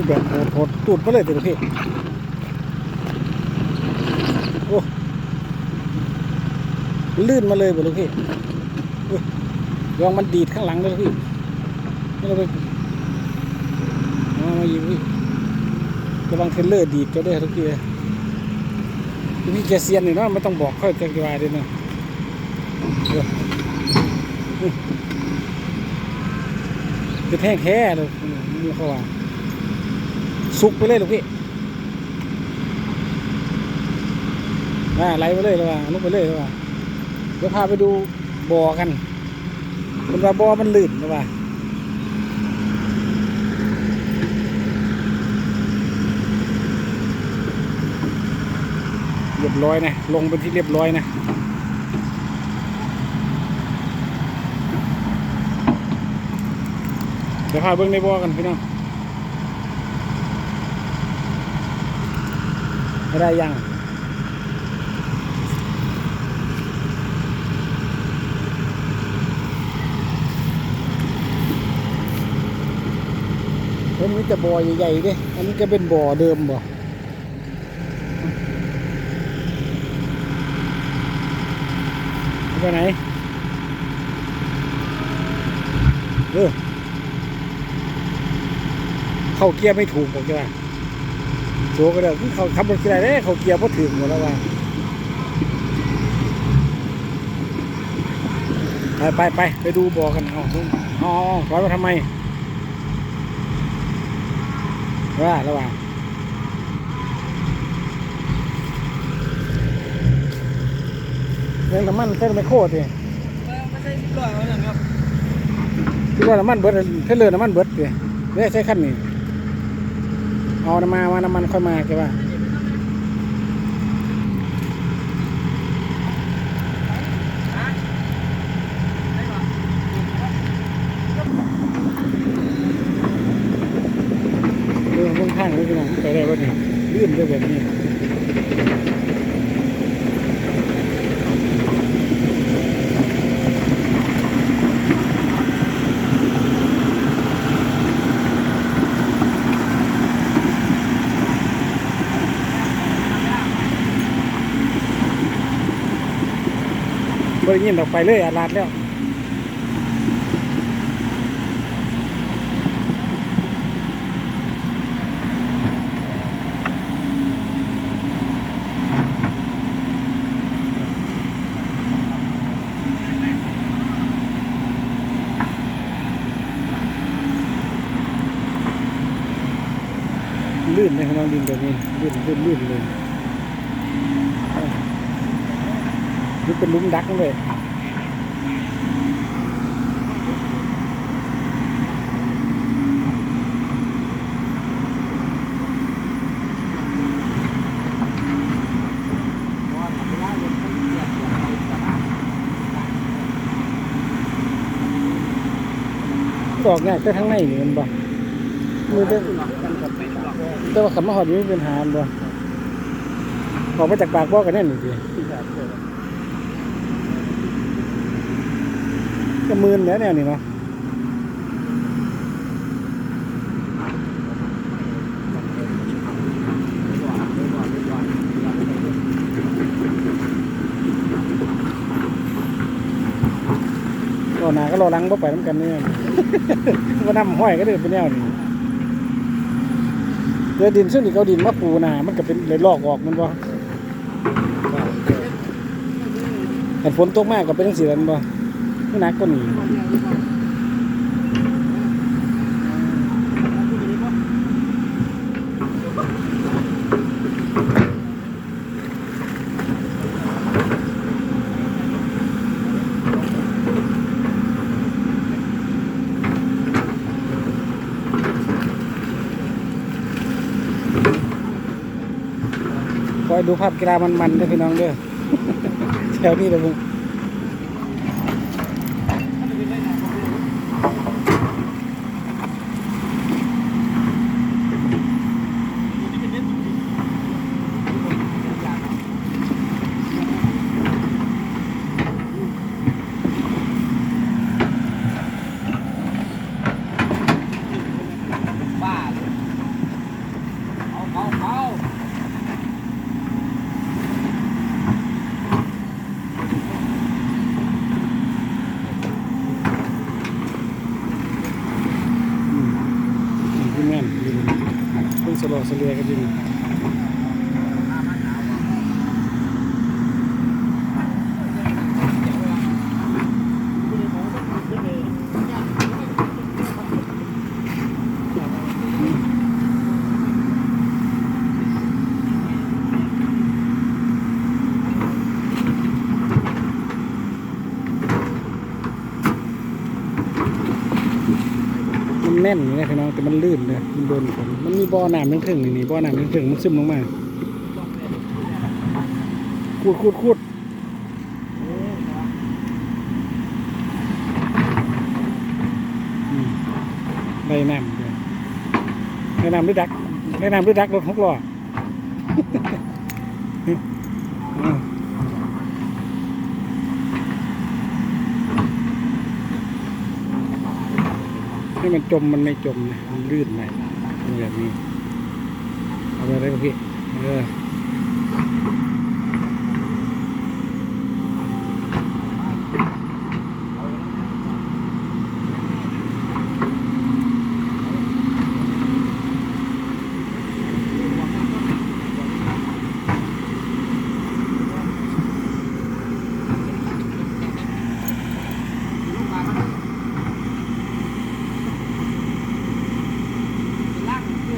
กแบบโหดโหดตูดไปเลยตัวพี่โอ้ลื่นมาเลยบ่ลูกพี่ยลองมันดีดข้างหลังเลยพี่ไม่ต้องไปมามายิงพี่ระวังเทรลเลอร์ดีดก็ได้ทุกทีเลยพี่แกเซียนนี่เนาะไม่ต้องบอกค่อยจะกี่วาด้วยนะคือแท้งแท้เลยมือเขาว่า สุกไปเลยลูกพี่อ่าไหลไปเลยเลยว่าลุกไปเลยเลยว่าเดี๋ยวพาไปดูบ่อกันเป็นว่าบ่อมันลื่นเลยว่าเรียบร้อยนะ ลงเป็นที่เรียบร้อยนะเดี๋ยวพาเบิ้งในบ่อกันพี่น้อง ไม่ได้ยังเฮ้ยมันจะบ่อใหญ่ๆดิอันนี้ก็เป็นบ่อเดิมบ่ไปไหนเออเข้าเกียร์ไม่ถูกบอกจ้ะ โชว์ก็ได้เขาขับรถกี่ไรได้เขาเกียร์พอถึงหมดแล้วว่าไปไปไปไปดูบ่อกันเอาอ๋อถอยมาทำไมว่าระหว่างเรื่องน้ำมันเส้นไม่โคตรดิไม่ใช่สิบร้อยแล้วนะครับที่ว่าน้ำมันเบิดเทเลอร์น้ำมันเบิดดิไม่ได้ใช้ขั้นนี้ เอาน้ำมาว่าน้ำมันค่อยมาแกว่าเรื่องข้างนี่พี่น้องไปได้ว่านี่ลื่นได้แบบนี้ ยินออกไปเลยอาลาดแล้วลื่นในขนองดินแบบนี้ลื่นลื่นลื่นเลย เป็นลุ้มดักเลยดอกง่ายแต่ทั้งในนี่มันบ่มือเด้อแต่ว่าขับมาหอดอยู่ไม่เป็นหามบ่ออกมาจากปากบ่อกันแน่น สิก็มืนแล้วแนวนี้เนาะรอหนาก็รอหลังบ่ไปน้ำกันเนี่ยว่าน้ำห้อยก็เดินไปแนวนี้เรือดินซึ่งนี่เขาดินมาปูนามันก็เป็นเลยลอกออกมันบ่แต่ฝนตกมากก็เป็นทั้งสี่แล้วมันบ่ ไม่นักก็หนีคอยดูภาพกีฬามันๆด้อพี่น้องเด้อแถวนี้เลยมึง นแน่นอยู่นะพี่น้องแต่มันลื่นเลยมันโดนฝนมันมีบ่อน้ำทั้งถึงนี่นี่บ่อน้ำทั้งถึงมันซึมลงมาคูดคูดคูดได้น้ำเลยได้น้ำหรือดักได้น้ำหรือดักรถหกล้อ ให้มันจมมันไม่จมนะมันลื่นไปเป็นแบบนี้เอาไปได้พี่เอออ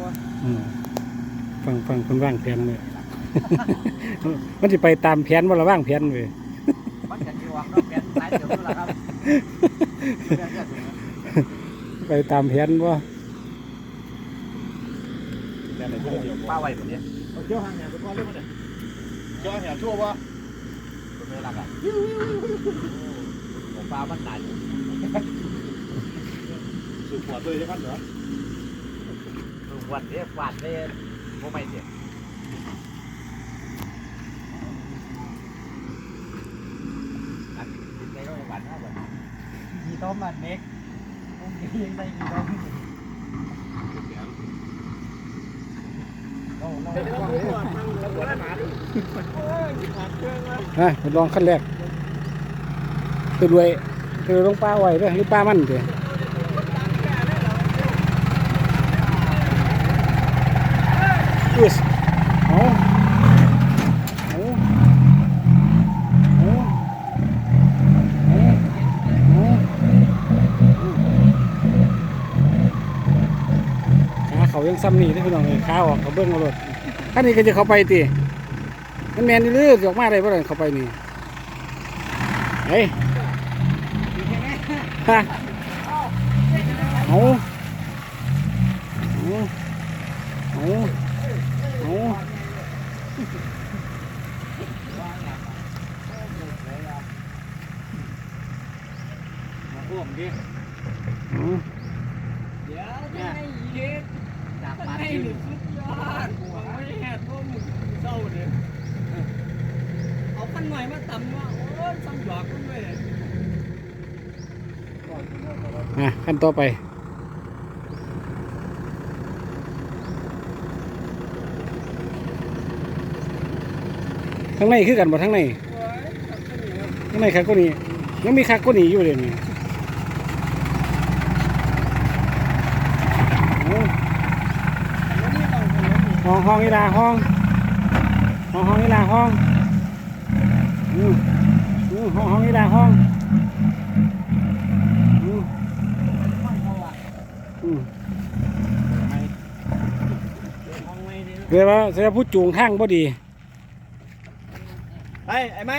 ืม ฟังฟังคนว่างแผนเลยมันจะไปตามแผนว่าเราว่างแผนเลยมันจะที่วางนอกแกนสายเดียวนั่นแหละครับไปตามแผนว่าป้าไว้แบบนี้เอาเจ้าห่างเนี่ยไปก่อนเรื่องมันเนี่ยเจ้าแห่ชั่ววะตัวนี้รักอะผมป้ามันนานสูบหัวตัวใช่ไหมเหรอ วันนี้วันนี้ผมไม่เสียอันนี้ก็วันเท่ากันกี่ต้มมันเน็กผมยังได้กี่ต้มเดี๋ยวเราดูก่อนฟังแล้วก็ได้มาดิโอ้ยวฮะลองขั้นแรกตัวรวยตัวลงปลาไว้ด้วยหรือปลามันเดี๋ยวอุ๊ยเอาเอาเอาเอาเอาขาเขายัง ซ้ำนี่ได้พี่น้องเลยขาออกเขาเบิ้งเอารถท่านนี้ก็จะเข้าไปตีมันแมนเลือดออกมาได้บ่ได้เข้าไปนี่เฮ้ยฮะเอาเอาเอาเอาร่วมดิ เอา เดี๋ยวจะให้เย็ดจากปาร์ตี้สุดยอดไม่แห่ตัวมึงเศร้าเลย ขั้นหน่อยมาต่ำว่าโอ้ยซ้ำหยอกกันด้วยอะขั้นต่อไปทั้งในคือกันบ่ทั้งในทั้งในคักก็นี่ยังมีคักก็นี่อยู่เลยนี่ห้องห้องนี่ลาห้องห้องห้องนี่ลาห้อง ห้องห้องนี่ลาห้องอืมอืมเรียกว่าเสียผู้จูงทางบ่ดีไอ้ไอ้ไม้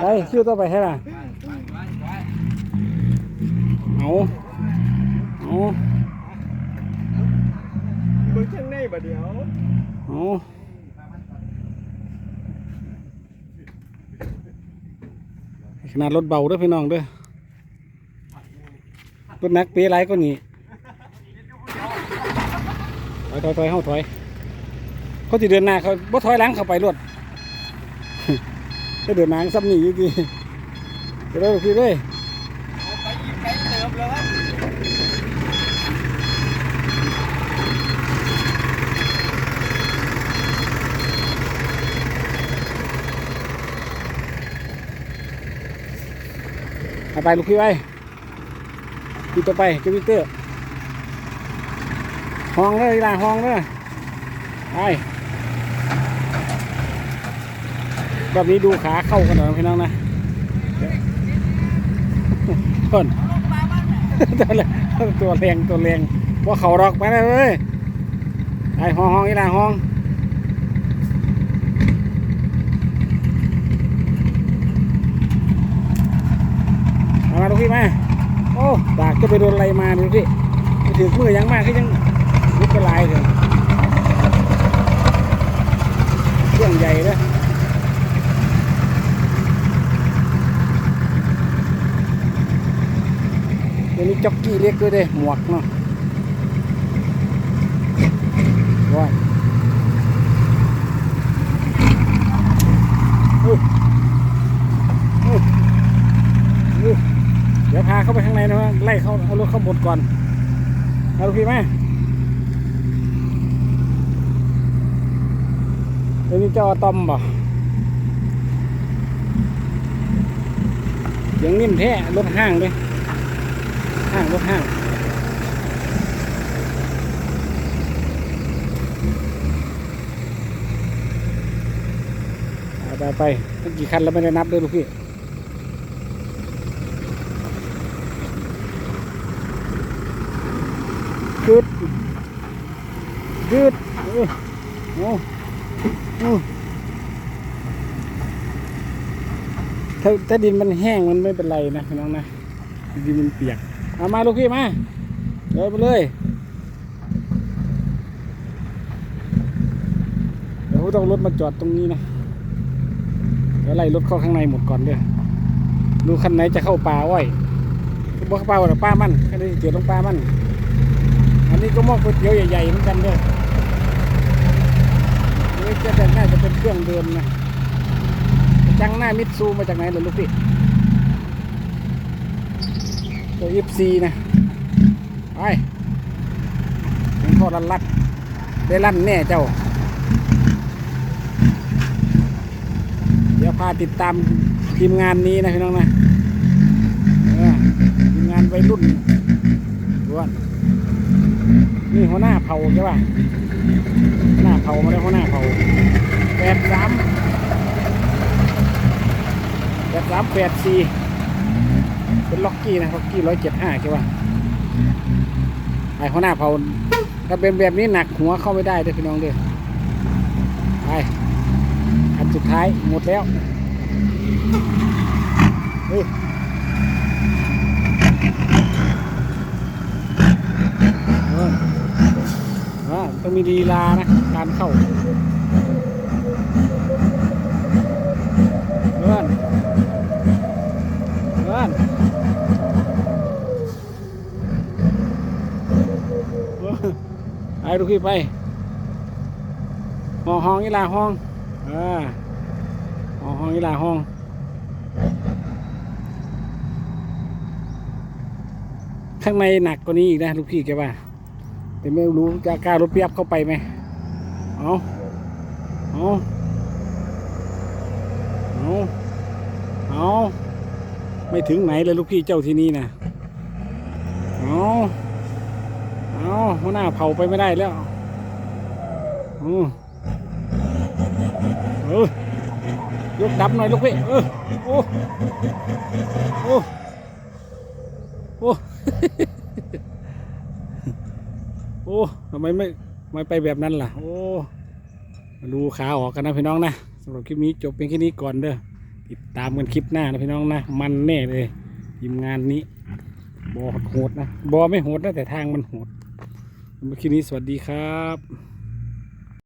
ไปชื่อต่อไปให้ล่ะเอาเอามึงช่างในบ่เดี๋ยวเอา ขนาดรถเบาเด้วยพี่น้องเด้วยรถนักเปียไรก็หนีถอยถอยถอยเข้าถอย เขาจะเดินหน้าเขาบ่ถอยหลังเข้าไปรถจะเดินหน้าซ้ำหนีอยู่ดีเดี๋ยวเราพี่เลย ไปอีกไกลเติมแล้วครับ ไปลูกพี่ไปพี่ต่อไปเจาวิกเตอร์ห้องเลยล่ะห้องเลยไปรอบนี้ดูขาเข้ากันหน่อยนะพี่น้องนะต้นตัวแรงตัวแรงตัวแรงว่าเขารอกไปเลยเว้ยไอห้องห้องอีหล่ะห้องามาดูพี่มา โอ้ดากจะไปโดนอะไรมาดูพี่ถือมือยังมากก็ยังลุกกระลายเลยเครื่องใหญ่เลยเดี๋ยวนี้จ็อกกี้เล็กด้วยเด้หมวกเนาะว้ายอุ๊ยอุ๊ยอุ๊ยเดี๋ยวพาเข้าไปข้างในนะว่า ไล่เขาเอารถเข้าหมดก่อนเอาลูกพี่มเดี๋ยวนี้เจ้าอตอมบ่เสียงนิ่มแท้รถห้างเลยห้างรถห้างไปไปไปกี่คันแล้วไม่ได้นับเลยลูกพี่กึด กึดโอ้โอ้ถ้าถ้าดินมันแห้งมันไม่เป็นไรนะพี่น้องนะดินมันเปียกเอามาลูกพี่มาเดินไปเลยเดี๋ยวต้องรถมาจอดตรงนี้นะเดี๋ยวไล่รถเข้าข้างในหมดก่อนเด้อดูคันไหนจะเข้าป่าอ้อยบอกเข้าป่าหรือป้ามันคันนี้เจียวตรงป้ามัน อันนี้ก็หม้อก๋วยเตี๋ยวใหญ่ๆเหมือนกันเด้อ นี่จะแต่น่าจะเป็นเครื่องเดิมนะจังหน้ามิตซูมาจากไหนเหรอลูกพี่ตัวยิบซีนะไปเห็นข้อรันลัดได้ลั่นแน่เจ้า เดี๋ยวพาติดตามทีมงานนี้นะพี่น้องนะทีมงานวัยรุ่นด้วนนี่หัวหน้าเผาใช่ป่ะ หน้าเผามาแล้วหัวหน้าเผาแปดสามแปดสามแปดสี่เป็นล็อกกี้นะล็อกกี้ร้อยเจ็ดห้าใช่ป่ะไอ้หัวหน้าเผาถ้าเป็นแบบนี้หนักหัวเข้าไม่ได้เด้อพี่น้องเด้อไปอันสุดท้ายหมดแล้วเฮ้ยเอออ่า ต้องมีลีลานะ การเข้าเพื่อนเพื่อนไปดูกพี่ไปห้องห้องนี่ลาห้องเออห้องห้องนี่ลาห้องข้างในหนักกว่านี้อีกนะลูกพี่แกว่า แต่ไม่รู้จะกล้ารถเปียบเข้าไปไหมเอาเอาเอาเอาไม่ถึงไหนเลยลูกพี่เจ้าที่นี่นะเอาเอาหัวหน้าเผาไปไม่ได้แล้วอือเออยกดับหน่อยลูกพี่เออโอ้โอ้โอ้ โอ้ทำไมไม่ไม่ไปแบบนั้นล่ะ โอ้มาดูขาออกกันนะพี่น้องนะสำหรับคลิปนี้จบเป็นแค่นี้ก่อนเด้อติดตามกันคลิปหน้านะพี่น้องนะ มันแน่เลยทีมงานนี้บอโหดนะบอไม่โหดนะแต่ทางมันโหดคลิปนี้สวัสดีครับ